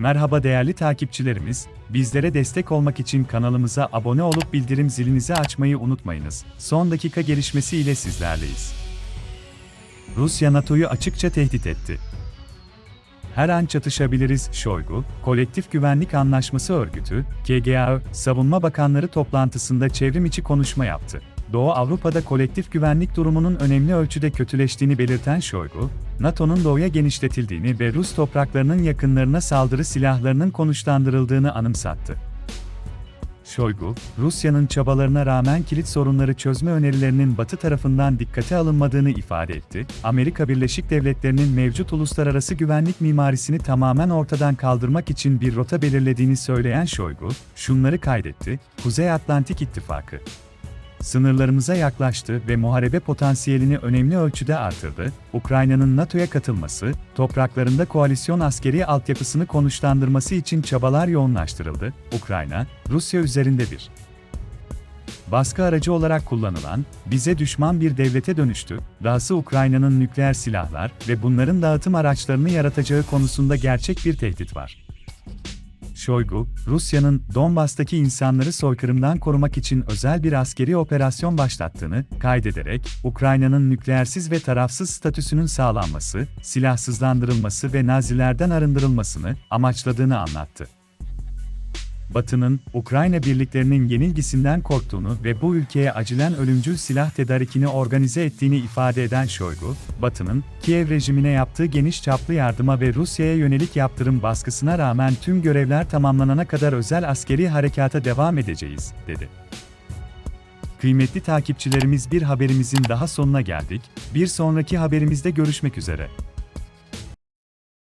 Merhaba değerli takipçilerimiz, bizlere destek olmak için kanalımıza abone olup bildirim zilinizi açmayı unutmayınız. Son dakika gelişmesi ile sizlerleyiz. Rusya NATO'yu açıkça tehdit etti. Her an çatışabiliriz, Şoygu, Kolektif Güvenlik Anlaşması Örgütü, KGAÖ, Savunma Bakanları toplantısında çevrim içi konuşma yaptı. Doğu Avrupa'da kolektif güvenlik durumunun önemli ölçüde kötüleştiğini belirten Şoygu, NATO'nun doğuya genişletildiğini ve Rus topraklarının yakınlarına saldırı silahlarının konuşlandırıldığını anımsattı. Şoygu, Rusya'nın çabalarına rağmen kilit sorunları çözme önerilerinin Batı tarafından dikkate alınmadığını ifade etti. Amerika Birleşik Devletleri'nin mevcut uluslararası güvenlik mimarisini tamamen ortadan kaldırmak için bir rota belirlediğini söyleyen Şoygu, şunları kaydetti: Kuzey Atlantik İttifakı sınırlarımıza yaklaştı ve muharebe potansiyelini önemli ölçüde artırdı. Ukrayna'nın NATO'ya katılması, topraklarında koalisyon askeri altyapısını konuşlandırması için çabalar yoğunlaştırıldı. Ukrayna, Rusya üzerinde bir baskı aracı olarak kullanılan, bize düşman bir devlete dönüştü, dahası Ukrayna'nın nükleer silahlar ve bunların dağıtım araçlarını yaratacağı konusunda gerçek bir tehdit var. Şoygu, Rusya'nın Donbas'taki insanları soykırımdan korumak için özel bir askeri operasyon başlattığını kaydederek, Ukrayna'nın nükleersiz ve tarafsız statüsünün sağlanması, silahsızlandırılması ve Nazilerden arındırılmasını amaçladığını anlattı. Batı'nın, Ukrayna birliklerinin yenilgisinden korktuğunu ve bu ülkeye acilen ölümcül silah tedarikini organize ettiğini ifade eden Şoygu, Batı'nın, Kiev rejimine yaptığı geniş çaplı yardıma ve Rusya'ya yönelik yaptırım baskısına rağmen tüm görevler tamamlanana kadar özel askeri harekata devam edeceğiz, dedi. Kıymetli takipçilerimiz bir haberimizin daha sonuna geldik, bir sonraki haberimizde görüşmek üzere.